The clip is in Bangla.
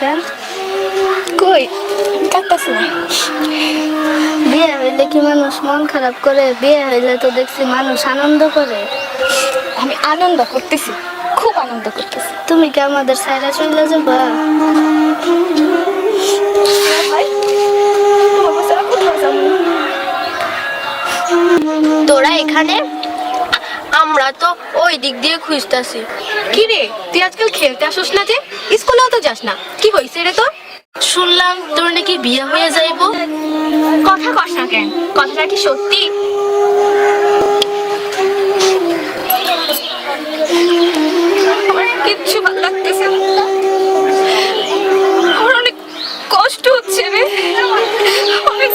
কেন কই? কাটতাছি না? বিয়ে হইলে কি মানুষ মন খারাপ করে বিয়ে হইলে তো দেখছি মানুষ আনন্দ করে। আমি আনন্দ করতেছি খুব আনন্দ করতেছি। তুমি কি আমাদের সাইরা চলে যাবা। তোরা এখানে আমরা তো ওই দিক দিয়ে খুঁজতেছি। কি রে তুই আজকাল খেলতে আসোস না যে? স্কুলেও তো যাস না। কি হইছে রে তোর? শুনলাম তোর নাকি বিয়ে হয়ে যাইব। কথা কস না কেন কথাটা কি সত্যি? কিচ্ছু ভালো লাগতেছে আমার অনেক কষ্ট হচ্ছে রে। অনেক